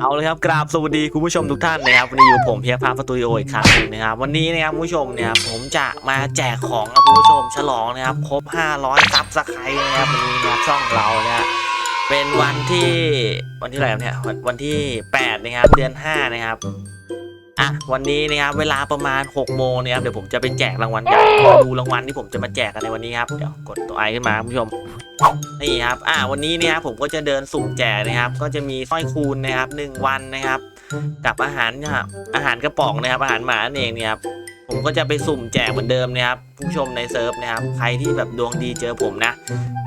เอาเลยครับกราบสวัสดีคุณผู้ชมทุกท่านนะครับวันนี้อยู่ผมเพียรพาประตูโออีกครั้งหนึงนะครับวันนี้นะครับคุณผู้ชมเนี่ยผมจะมาแจกของครับคุณผู้ชมฉลองนะครับครบ 500ซับสไครต์นะครับวันนี้นะครับช่องเราเนี่ยเป็นวันที่วันที่อะไรครับเนี่ยวันวันที่ 8 นะครับ เดือน 5 นะครับ อะวันนี้นะครับเวลาประมาณ6โมงนะครับเดี๋ยวผมจะไปแจกรางวัลใหญ่มาดูรางวัลที่ผมจะมาแจกกันในวันนี้ครับเดี๋ยวกดตัวไอขึ้นมาคุณผู้ชมนี่ครับอ่าวันนี้เนี่ยครับผมก็จะเดินสุ่มแจกนะครับ ก็จะมีสร้อยคูณนะครับหนึ่งวันนะครับ กับอาหารนะครับอาหารกระป๋องนะครับ อาหารหมานั่นเองเนี่ยครับผมก็จะไปสุ่มแจกเหมือนเดิมนะครับผู้ชมในเซิร์ฟนะครับ ใครที่แบบดวงดีเจอผมนะ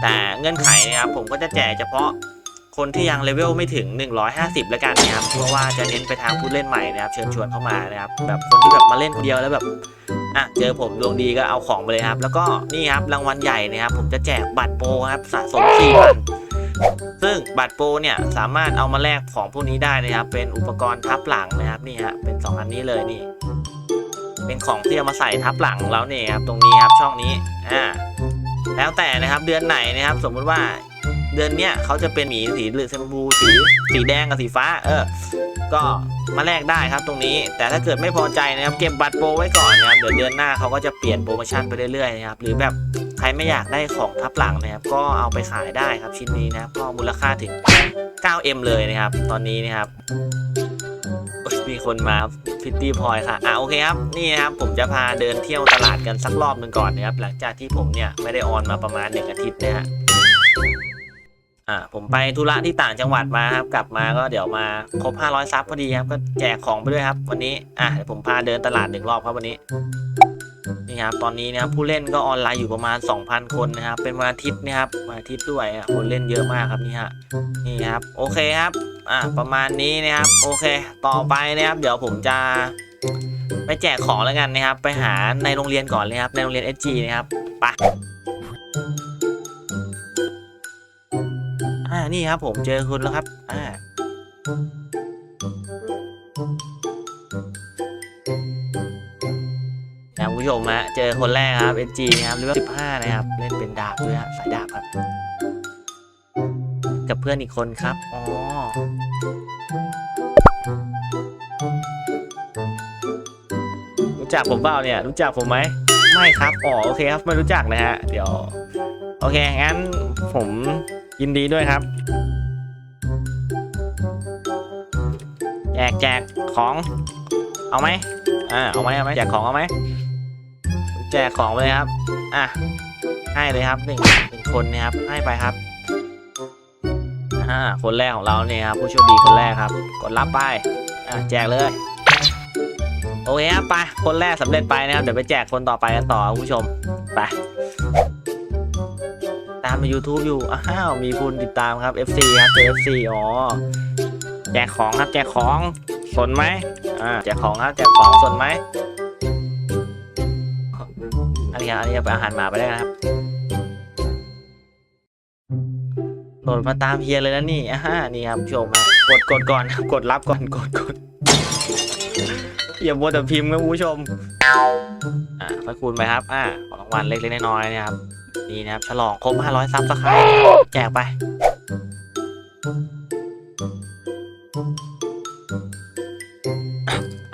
แต่เงื่อนไขนะครับผมก็จะแจกเฉพาะ คนที่ยังเลเวลไม่ถึง 150 แล้วกันนะครับเพราะว่าจะเน้นไปทางผู้เล่นใหม่นะครับ เชิญชวนเข้ามานะครับ แบบคนที่แบบมาเล่นคนเดียวแล้วแบบอะเจอผมดวงดีก็เอาของไปเลยครับ แล้วก็นี่ครับรางวัลใหญ่นะครับ ผมจะแจกบัตรโปรครับสะสม4พันซึ่งบัตรโปรเนี่ยสามารถเอามาแลกของพวกนี้ได้นะครับ เป็นอุปกรณ์ทับหลังนะครับนี่ฮะเป็น 2 อันนี้เลยนี่ เป็นของที่เอามาใส่ทับหลังของเราเนี่ยครับตรงนี้ครับช่องนี้อ่าแล้วแต่นะครับเดือนไหนนะครับ สมมุติว่า เดือนเนี้ยเขาจะเป็นหมีสีเหรืองชมพูสีสีแดงกับสีฟ้า เออ ก็มาแลกได้ครับตรงนี้ แต่ถ้าเกิดไม่พอใจนะครับเก็บบัตรโปรไว้ก่อนนะครับเดี๋ยวเดือนหน้าเขาก็จะเปลี่ยนโปรโมชั่นไปเรื่อยๆนะครับหรือแบบใครไม่อยากได้ของทับหลังนะครับก็เอาไปขายได้ครับชิ้นนี้นะครับก็มูลค่าถึง 9M เลยนะครับ ตอนนี้นะครับมีคนมาฟิตตี้พอยค่ะ อะโอเคครับ นี่นะครับผมจะพาเดินเที่ยวตลาดกันสักรอบหนึ่งก่อนนะครับ หลังจากที่ผมเนี่ยไม่ได้ออนมาประมาณหนึ่งอาทิตย์นะฮะ อ่าผมไปธุระที่ต่างจังหวัดมาครับ กลับมาก็เดี๋ยวมาครบ 500ซับพอดีครับ ก็แจกของไปด้วยครับ วันนี้อะเดี๋ยวผมพาเดินตลาดหนึ่งรอบครับวันนี้นี่ครับตอนนี้นะครับผู้เล่นก็ออนไลน์อยู่ประมาณ 2,000 คนนะครับ เป็นวันอาทิตย์นะครับวันอาทิตย์ด้วยอะคนเล่นเยอะมากครับนี่ฮะนี่ครับโอเคครับอะประมาณนี้นะครับโอเค ต่อไปนะครับ เดี๋ยวผมจะไปแจกของแล้วกันนะครับ ไปหาในโรงเรียนก่อนเลยครับในโรงเรียน SG นะครับไป นี่ครับผมเจอคุณแล้วครับ อ่านะคุณผู้ชมฮะเจอคนแรกครับ SG นะครับเลเวล15 นะครับ เล่นเป็นดาบด้วยฮะสายดาบครับ กับเพื่อนอีกคนครับ อ๋อ รู้จักผมเปล่าเนี่ย รู้จักผมไหม ไม่ครับ อ๋อ โอเคครับ ไม่รู้จักนะฮะ เดี๋ยว โอเค งั้นผม ยินดีด้วยครับ แจกแจกของ เอาไหมอ่าเอาไหมเอาไหมแจกของเอาไหมแจกของไปเลยครับ อะให้เลยครับหนึ่งหนึ่งคนนะครับให้ไปครับอ่าคนแรกของเราเนี่ยครับผู้โชคดีคนแรกครับ กดรับไปอะแจกเลยโอเคครับไปคนแรกสำเร็จไปนะครับเดี๋ยวไปแจกคนต่อไปกันต่อครับคุณผู้ชมไป ตามใน YouTube อยู่ อ้าว มีคุณติดตามครับ FC ครับ FC อ๋อ แจกของครับ แจกของ สนไหมอ่า แจกของครับ แจกของ สนไหมอันนี้ครับอันนี้ไปอาหารหมาไปได้นะครับโหลดมาตามเฮียเลยนะนี่อ่านี่ครับชมครับกดกดก่อนครับ กดรับก่อน กดกดอย่ามัวแต่พิมพ์นะคุณผู้ชม อ่าค่อยคูณไปครับ อ่าของรางวัลเล็กๆน้อยๆนะครับ นี่นะครับฉลองครบ 500ซับสไครต์แจกไป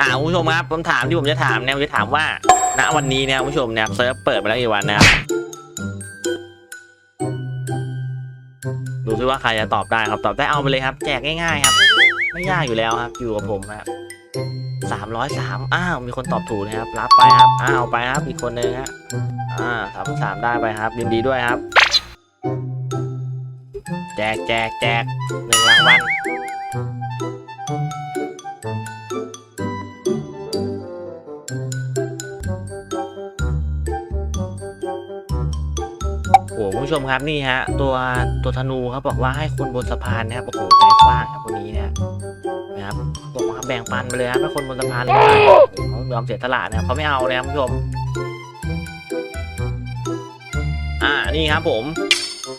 อ่าคุณผู้ชมครับคำถามที่ผมจะถามเนี่ยผมจะถามว่า ณ วันนี้เนี่ยคุณผู้ชมเนี่ยเซิร์ฟเปิดมาแล้วกี่วันนะครับ ดูซิว่าใครจะตอบได้ครับ ตอบได้เอาไปเลยครับ แจกง่ายๆครับ ไม่ยากอยู่แล้วครับ อยู่กับผมครับสามร้อยสามอ้าว มีคนตอบถูกนะครับ รับไปครับ อ้าว ไปครับ อีกคนนึงฮะ อ่าสามสามได้ไปครับยินดีด้วยครับ แจกแจกแจกหนึ่งรางวัลโอ้คุณผู้ชมครับนี่ฮะ ตัวตัวธนูเขาบอกว่าให้คนบนสะพานนะครับโอ้โหใจกว้างครับคนนี้เนี่ยนะครับบอกว่าแบ่งปันไปเลยครับให้คนบนสะพานเลยนะเขายอมเสียตลาดนะครับเขาไม่เอาเลยครับคุณผู้ชม นี่ครับผม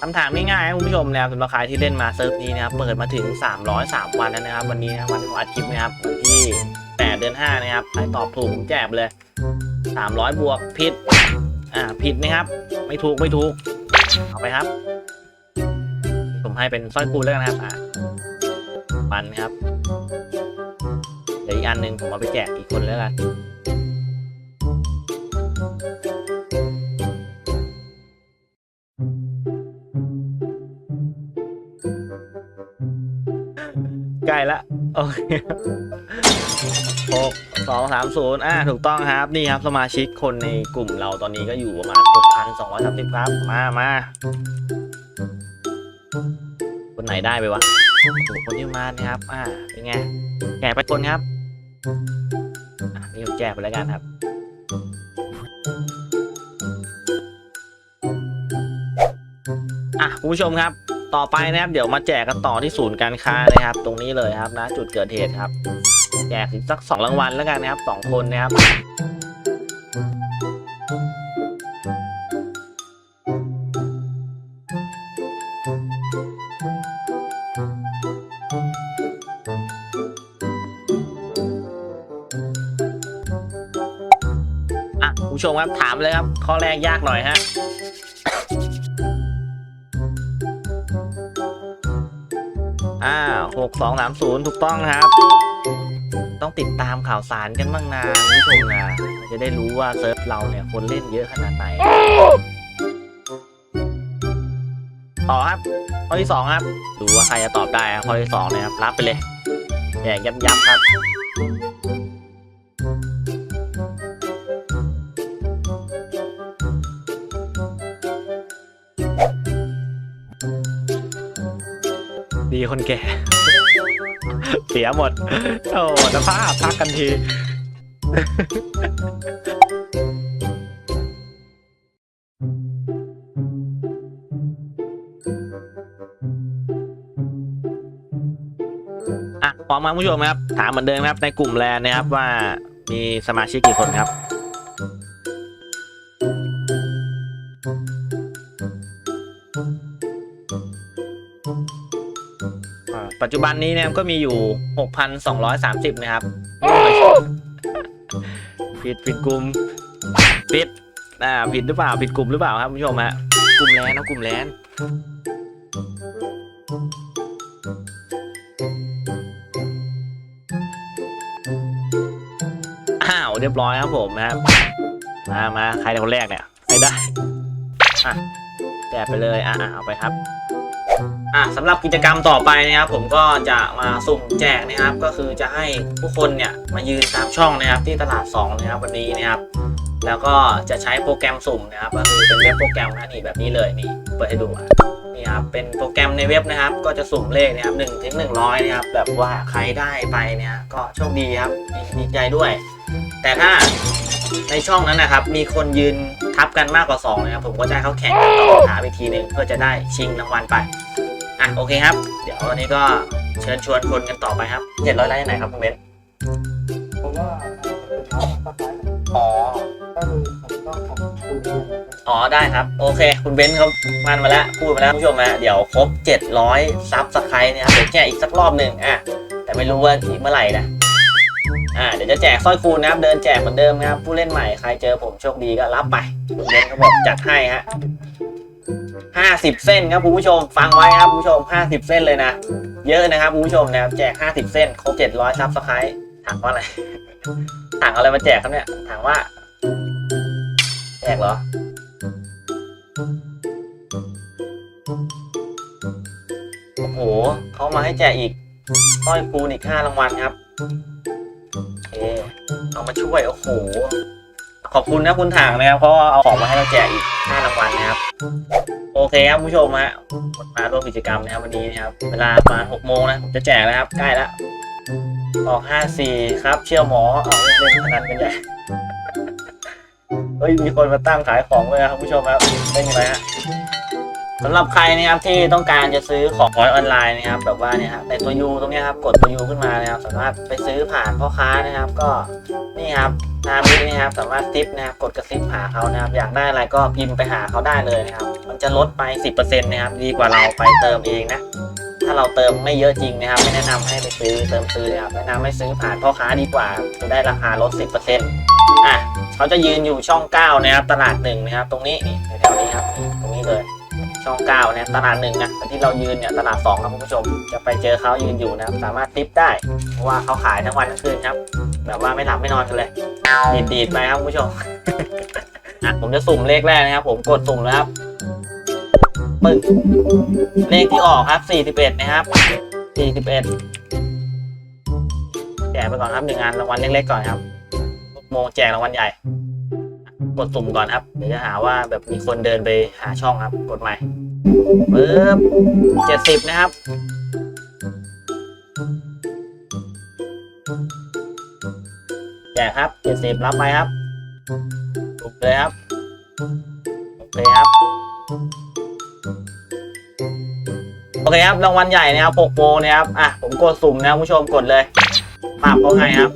คำถามง่ายๆครับคุณผู้ชมนะครับสำหรับใครที่เล่นมาเซิร์ฟนี้นะครับเปิดมาถึง 303 วันแล้วนะครับ วันนี้นะวันของอัดคลิปนะครับวันที่8เดือน5นะครับใครตอบถูกผมแจกเลย 300 บวกผิดอ่าผิดนะครับ ไม่ถูกไม่ถูกเอาไปครับ ผมให้เป็นสร้อยคูณแล้วกันนะครับอ่าปันครับเดี๋ยวอีกอันหนึ่งผมเอาไปแจกอีกคนแล้วกัน โอเคหกสองสามศูนย์อ่าถูกต้องครับ นี่ครับสมาชิกคนในกลุ่มเราตอนนี้ก็อยู่ประมาณหกพันสองร้อยสามสิบครับ มามาคนไหนได้ไปวะโอ้คนที่มานี่ครับ อ่า เป็นไง แจกไปคนครับ อะนี่ผมแจกไปแล้วกันครับอะคุณผู้ชมครับ ต่อไปนะครับเดี๋ยวมาแจกกันต่อที่ศูนย์การค้านะครับ ตรงนี้เลยครับนะจุดเกิดเหตุครับ แจกสักสองรางวัลแล้วกันนะครับสองคนนะครับผู้ชมครับถามเลยครับ ข้อแรกยากหน่อยฮะ อ่าหกสองสามศูนย์ถูกต้องครับ ต้องติดตามข่าวสารกันบ้างนะคุณผู้ชมนะจะได้รู้ว่าเซิร์ฟเราเนี่ยคนเล่นเยอะขนาดไหน ต่อครับ ข้อที่สองครับ ดูว่าใครจะตอบได้ครับข้อที่สองนะครับ รับไปเลยแจกยับยับครับดีคนแก่ เสียหมด โอ้สภาพพักกันที อะพร้อมาผู้ชมครับ ถามเหมือนเดิมครับในกลุ่มแลนนะครับว่ามีสมาชิกกี่คนครับ ปัจจุบันนี้เนี่ยก็มีอยู่ 6,230 นะครับผิดผิดกลุ่มผิดอ่าผิดหรือเปล่าผิดกลุ่มหรือเปล่าครับคุณผู้ชมฮะกลุ่มแลนนะกลุ่มแลนอ้าวเรียบร้อยครับผมนะครับมามาใครเป็นคนแรกเนี่ยใครได้อะแจกไปเลยอะอะเอาไปครับ อะสำหรับกิจกรรมต่อไปนะครับ ผมก็จะมาสุ่มแจกนะครับ ก็คือจะให้ผู้คนเนี่ยมายืนตามช่องนะครับที่ตลาด2นะครับวันนี้นะครับ แล้วก็จะใช้โปรแกรมสุ่มนะครับ ก็คือเป็นเว็บโปรแกรมนะนี่แบบนี้เลยนี่เปิดให้ดูอะนี่ครับเป็นโปรแกรมในเว็บนะครับ ก็จะสุ่มเลขนะครับหนึ่งถึงหนึ่งร้อยนะครับแบบว่าใครได้ไปเนี่ยก็โชคดีครับดีใจด้วย แต่ถ้าในช่องนั้นนะครับ มีคนยืนทับกันมากกว่า2นะครับผมก็จะให้เขาแข่งกันต่อหาวิธีหนึ่งเพื่อจะได้ชิงรางวัลไป อะโอเคครับ เดี๋ยววันนี้ก็เชิญชวนคนกันต่อไปครับเจ็ดร้อยไลค์ไหนครับคุณเบนผมว่าเป็นน้องสักไลน์อ๋อก็คือผมต้องขอบคุณด้วยอ๋อได้ครับ โอเค คุณเบนซ์เขามันมาแล้วพูดมาแล้วคุณผู้ชมนะเดี๋ยวครบ 700ซับสไครต์เนี่ยครับเดี๋ยวแจกอีกสักรอบหนึ่งอะแต่ไม่รู้ว่าอีกเมื่อไหร่นะอ่าเดี๋ยวจะแจกสร้อยคูณนะครับ เดินแจกเหมือนเดิมนะครับ ผู้เล่นใหม่ใครเจอผมโชคดีก็รับไปคุณเบนซ์เขาบอกจัดให้ฮะ ห้าสิบเส้นครับคุณผู้ชม ฟังไว้ครับคุณผู้ชมห้าสิบเส้นเลยนะ เยอะนะครับคุณผู้ชมนะครับแจกห้าสิบเส้นครบเจ็ดร้อยซับสไครต์ถามว่าอะไรถามอะไรมาแจกครับเนี่ยถามว่า แจกเหรอโอ้โหเขามาให้แจกอีกสร้อยคูณอีกห้ารางวัลครับโอเคเอามาช่วยโอ้โห ขอบคุณนะคุณถังนะครับเพราะว่าเอาของมาให้เราแจกอีก5รางวัลนะครับ โอเคครับผู้ชมฮะมาร่วมกิจกรรมนะครับวันนี้นะครับ เวลาประมาณ6โมงนะผมจะแจกแล้วครับใกล้แล้วออก5-4 ครับ เชี่ยวหมอเอาเล่นพนันกันใหญ่เฮ้ยมีคนมาตั้งขายของเลยนะครับผู้ชมครับเล่นยังไงฮะ สำหรับใครนะครับที่ต้องการจะซื้อของออนไลน์นะครับแบบว่าเนี่ยครับในตัวยูตรงนี้ครับกดตัวยูขึ้นมานะครับ สามารถไปซื้อผ่านพ่อค้านะครับ ก็นี่ครับนามินี่ครับ สามารถซิปนะครับกดกระซิบหาเขานะครับ อยากได้อะไรก็พิมพ์ไปหาเขาได้เลยนะครับ มันจะลดไป 10%นะครับดีกว่าเราไปเติมเองนะถ้าเราเติมไม่เยอะจริงนะครับ ไม่แนะนำให้ไปซื้อเติมซื้อนะครับแนะนำให้ซื้อผ่านพ่อค้าดีกว่าจะได้ราคาลด 10%อะเขาจะยืนอยู่ช่อง 9 นะครับตลาดหนึ่งนะครับ ตรงนี้แถวๆนี้ครับ ช่องเก้าเนี่ยตลาดหนึ่งนะที่เรายืนเนี่ยตลาดสองครับคุณผู้ชม จะไปเจอเขายืนอยู่นะครับสามารถทิปได้ เพราะว่าเขาขายทั้งวันทั้งคืนครับ แบบว่าไม่หลับไม่นอนกันเลยดีดดีดไปครับคุณผู้ชมอะผมจะสุ่มเลขแรกนะครับ ผมกดสุ่มแล้วครับปึ้งเลขที่ออกครับ41นะครับ41แจกไปก่อนครับหนึ่งงานรางวัลเล็กๆก่อนครับโมงแจกรางวัลใหญ่ กดสุ่มก่อนครับเดี๋ยวจะหาว่าแบบมีคนเดินไปหาช่องครับ กดใหม่ปึ๊บเจ็ดสิบนะครับ แจกครับเจ็ดสิบรับไปครับถูกเลยครับโอเคครับโอเคครับรางวัลใหญ่นะครับ6โมงนะครับอะผมกดสุ่มนะครับผู้ชมกดเลยปาบเขาให้ครับ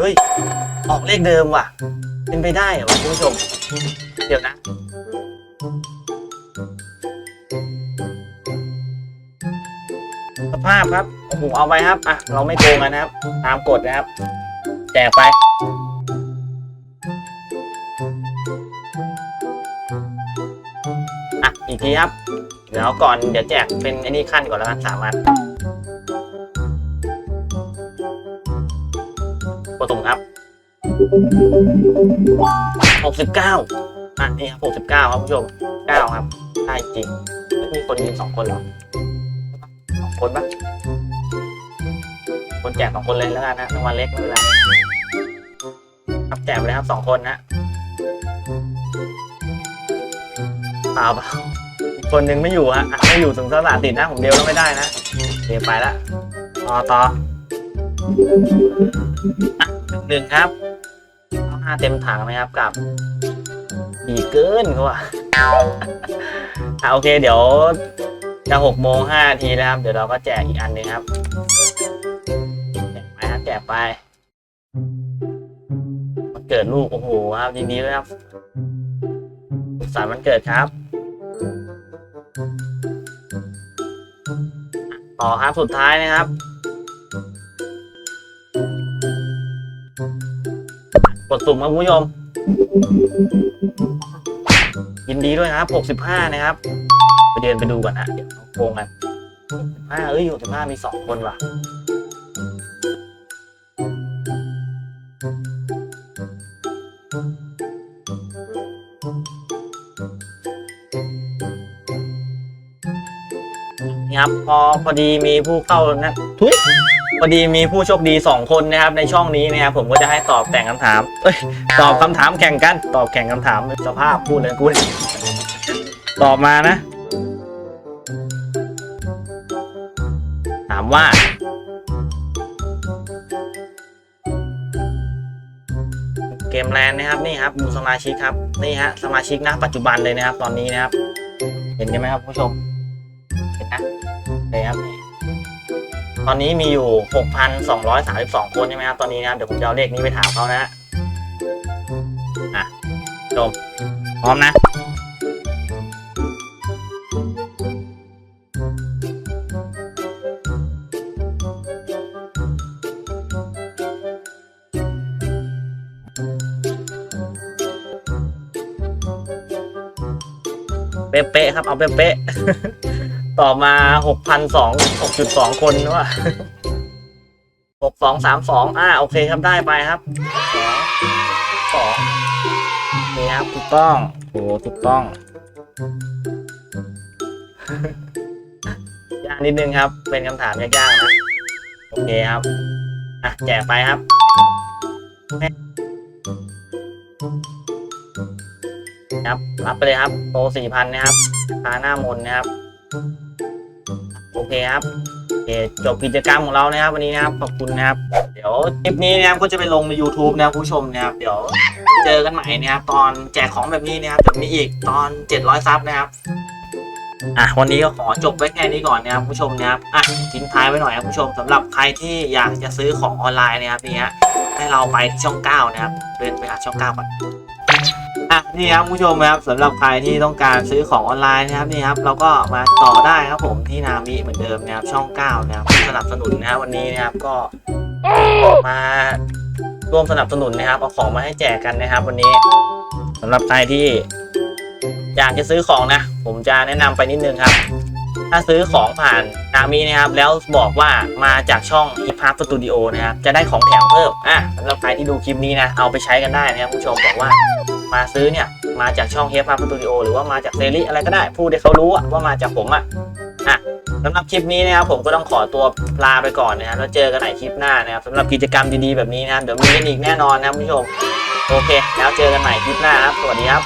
เฮ้ย ออกเลขเดิมว่ะ เป็นไปได้เหรอวะคุณผู้ชม เดี๋ยวนะ สภาพครับโอ้โหเอาไปครับ อะ เราไม่โกงกันนะครับ ตามกฎนะครับ แจกไป อะ อีกทีครับ เดี๋ยวก่อน เดี๋ยวแจกเป็นไอ้นี่ขั้นก่อนแล้วกันสามอัน ตุ่มครับหกสิบเก้าอะนี่ครับหกสิบเก้าครับคุณผู้ชมเก้าครับ ได้จริง มีคนยืนสองคนเหรอสองคนปะคนแจกสองคนเลยแล้วกันนะรางวัลเล็กไม่เป็นไรครับแจกเลยครับสองคนนะเปล่าเปล่าคนหนึ่งไม่อยู่ฮะอะไม่อยู่ถึงสละติดนะ ผมเดียวแล้วไม่ได้นะเดี๋ยวไปละต่อต่อ หนึ่งครับเอาห้าเต็มถังนะครับกับดีเกินเขาว่าอะโอเคเดี๋ยวจะหกโมงห้าทีนะครับเดี๋ยวเราก็แจกอีกอันหนึงครับแจกไปครับแจกไปวันเกิดลูกโอ้โหครับยินดีด้วยครับสุขสันต์วันเกิดครับ ต่อครับสุดท้ายนะครับ กดสุ่มครับคุณผู้ชมยินดีด้วยครับ65 นะครับ ไปเดินไปดูก่อนนะเดี๋ยวโกงกัน65เอ้ย65มี 2 คนว่ะ นี่ครับพอพอดีมีผู้เข้านะทุยพอดีมีผู้โชคดี 2 คนนะครับในช่องนี้นะครับผมก็จะให้ตอบแต่งคำถามเอ้ยตอบคำถามแข่งกัน ตอบแข่งคำถามสภาพพูดเลยกูเนี่ยตอบมานะ ถามว่า เกมแลนด์นะครับนี่ครับดูสมาชิกครับนี่ฮะสมาชิกนะปัจจุบันเลยนะครับ ตอนนี้นะครับ เห็นกันไหมครับผู้ชมเห็ นนะเห็นครับนี่ตอนนี้มีอยู่ 6,232 คนใช่ไหมครับ ตอนนี้นะครับ เดี๋ยวผมจะเอาเลขนี้ไปถามเขานะฮะอะชมพร้อมนะเป๊ะๆครับ เอาเป๊ะๆ ต่อมา6,002 6.2คนว่าหกสองสามสองอ่าโอเคครับได้ไปครับสองสองนี่ครับถูกต้องโอ้ถูกต้องยากนิดนึงครับ เป็นคำถามยากๆนะโอเคครับอะแจกไปครับครับ รับไปเลยครับโตสี่พันนะครับราคาหน้ามนนะครับ เคครับโอเคจบกิจกรรมของเรานะครับวันนี้นะครับขอบคุณนะครับ เดี๋ยวคลิปนี้นะครับก็จะไปลงใน YouTube นะครับผู้ชมนะครับ เดี๋ยวเจอกันใหม่นะครับตอนแจกของแบบนี้นะครับเดี๋ยวมีอีกตอน 700ซับนะครับอะวันนี้ก็ขอจบไว้แค่นี้ก่อนนะครับผู้ชมนะครับอะทิ้งท้ายไว้หน่อยครับผู้ชมสำหรับใครที่อยากจะซื้อของออนไลน์นะครับนี่ฮะให้เราไปที่ช่อง9นะครับเดินไปหาช่อง9ก่อน นี่ครับผู้ชมครับสำหรับใครที่ต้องการซื้อของออนไลน์นะครับนี่ครับเราก็มาต่อได้ครับผมที่นามิเหมือนเดิมนะครับช่อง9นะครับสนับสนุนนะครับวันนี้นะครับก็มาร่วมสนับสนุนนะครับเอาของมาให้แจกกันนะครับ วันนี้สำหรับใครที่อยากจะซื้อของนะ ผมจะแนะนำไปนิดนึงครับ ถ้าซื้อของผ่านนามินะครับ แล้วบอกว่ามาจากช่อง Hip Hop Studio นะครับ จะได้ของแถมเพิ่มอะสำหรับใครที่ดูคลิปนี้นะ เอาไปใช้กันได้นะครับ ผู้ชมบอกว่า มาซื้อเนี่ยมาจากช่อง Hip Hop Studio หรือว่ามาจากเซรีอะไรก็ได้พูดให้เขารู้ว่ามาจากผมอะอะสำหรับคลิปนี้นะครับผมก็ต้องขอตัวลาไปก่อนนะครับแล้วเจอกันใหม่คลิปหน้านะครับสำหรับกิจกรรมดีๆแบบนี้นะครับเดี๋ยวมีกันอีกแน่นอนนะครับคุณผู้ชมโอเค แล้วเจอกันใหม่คลิปหน้าครับสวัสดีครับ